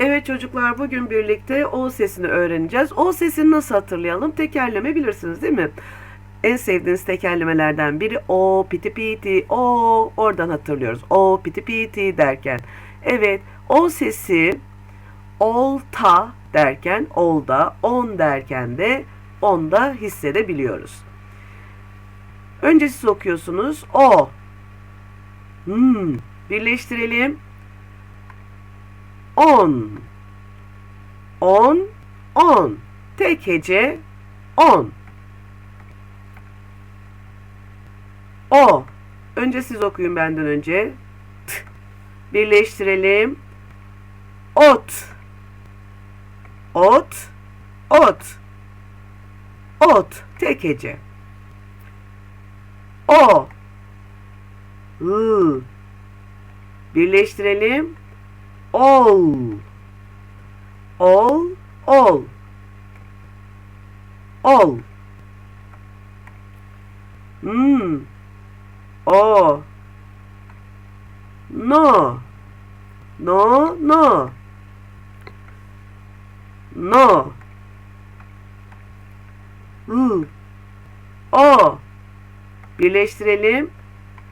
Evet çocuklar bugün birlikte O sesini öğreneceğiz. O sesini nasıl hatırlayalım? Tekerleme bilirsiniz değil mi? En sevdiğiniz tekerlemelerden biri o piti piti o oradan hatırlıyoruz. O piti piti derken. Evet o sesi olta derken olda on derken de onda hissedebiliyoruz. Önce siz okuyorsunuz o. Hmm, birleştirelim. On. On. On. Tek hece on. O. Önce siz okuyun benden önce. T. Birleştirelim. Ot. Ot. Ot. Ot. Tek hece. O. I. Birleştirelim. Ol. Ol. Ol. Ol. Hmm. O. No. No, no. No. I. O. Birleştirelim.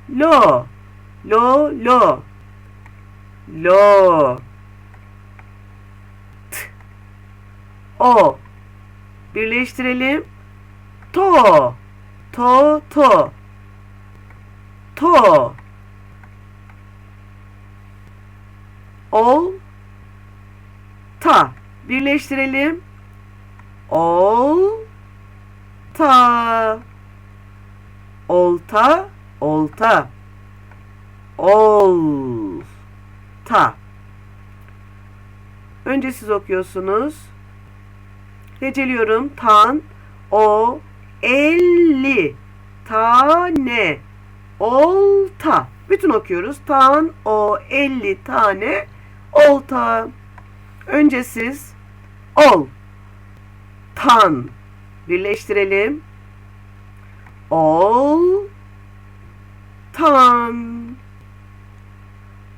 Lo. Lo, lo. Lo. T. O. Birleştirelim. To. To, to. To. Ol. Ta. Birleştirelim. Ol. Ta. Olta. Olta. Ol. Ta. Önce siz okuyorsunuz. Heceliyorum. Tan, o, elli, tane, olta. Bütün okuyoruz. Tan, o, elli tane, olta. Önce siz ol, tan. Birleştirelim. Ol, tan.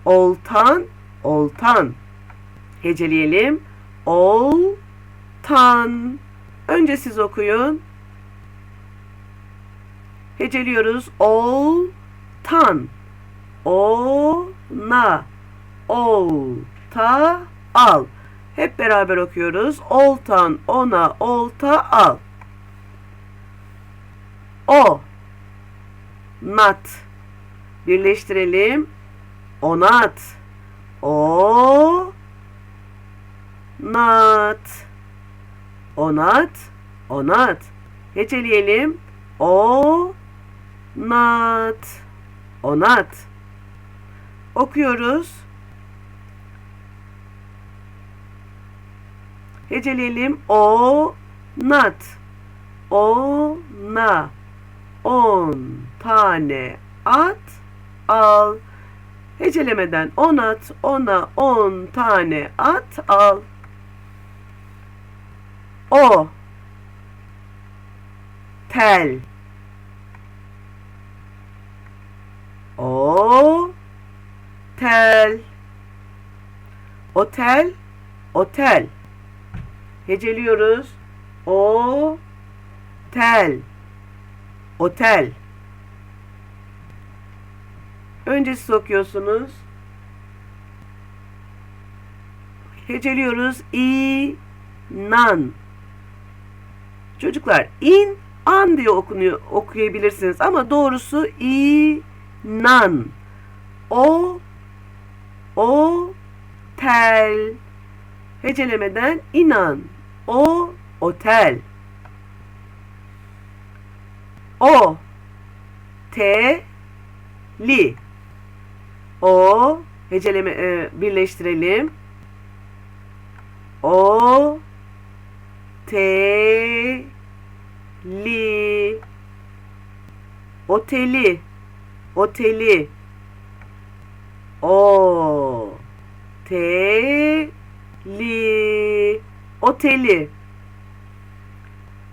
Oltan, oltan. Heceleyelim. Oltan. Önce siz okuyun. Heceliyoruz. Oltan. Ona. Olta. Al. Hep beraber okuyoruz. Oltan, ona, olta, al. O. Nat. Birleştirelim. Onat. O. Nat. Onat. Onat. Heceleyelim. O. Nat. Onat. Okuyoruz. Heceleyelim. O. Nat. O. Na. On tane at al. Hecelemeden on at, ona on tane at al. O. Tel. O. Tel. Otel Otel Heceliyoruz. O. Tel. Otel Önce siz okuyorsunuz. Heceliyoruz. İ, nan. Çocuklar in, an diye okunuyor, okuyabilirsiniz. Ama doğrusu i, nan. O, o, tel. Hecelemeden inan. O, otel. O, te, li. O heceleme e, birleştirelim. O te li oteli oteli. O te li oteli.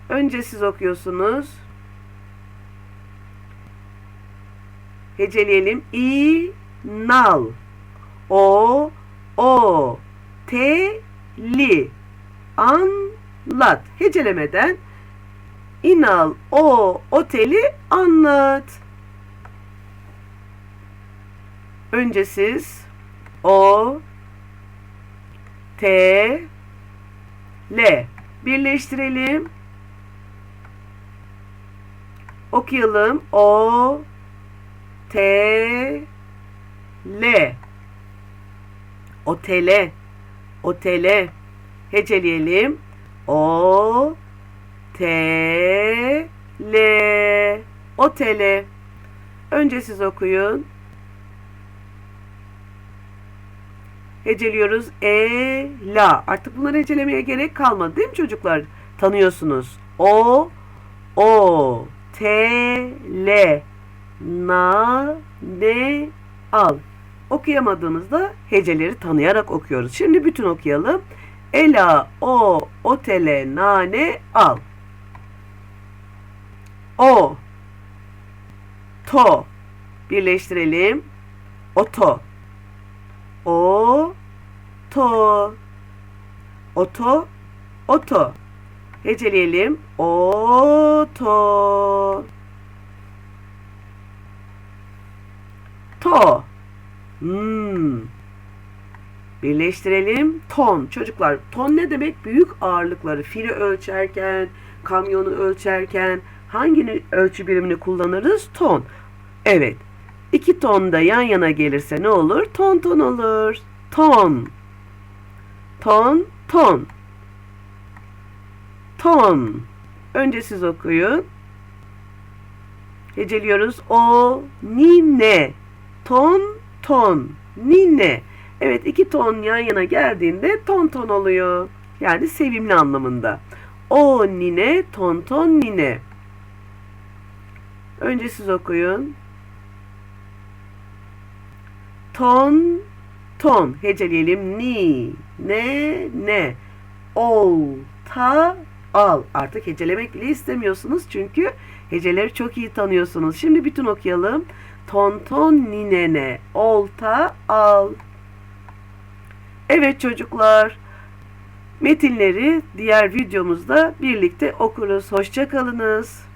Önce siz okuyorsunuz. Heceleyelim. İ nal o o Teli. Anlat. Hecelemeden İnal o oteli anlat. Önce siz o T L birleştirelim. Okuyalım. O T L Otele Otele Heceleyelim. O T L Otele Önce siz okuyun. Heceliyoruz. E, la. Artık bunları hecelemeye gerek kalmadı değil mi çocuklar? Tanıyorsunuz. O, o, t, l, na, ne, al. Okuyamadığımızda heceleri tanıyarak okuyoruz. Şimdi bütün okuyalım. Ela, o, otele, nane, al. O, to. Birleştirelim. Oto. O to oto oto heceleyelim oto to hmm. birleştirelim ton çocuklar ton ne demek büyük ağırlıkları fili ölçerken kamyonu ölçerken hangi ölçü birimini kullanırız ton evet İki ton da yan yana gelirse ne olur? Ton ton olur. Ton. Ton, ton. Ton. Önce siz okuyun. Heceliyoruz. O, nine. Ton, ton. Nine. Evet iki ton yan yana geldiğinde ton ton oluyor. Yani sevimli anlamında. O nine, ton ton nine. Önce siz okuyun ton ton heceleyelim ni ne ne ol ta al artık hecelemek bile istemiyorsunuz çünkü heceleri çok iyi tanıyorsunuz şimdi bütün okuyalım ton ton ninene. Olta al. Evet çocuklar. Metinleri diğer videomuzda birlikte okuruz. Hoşçakalınız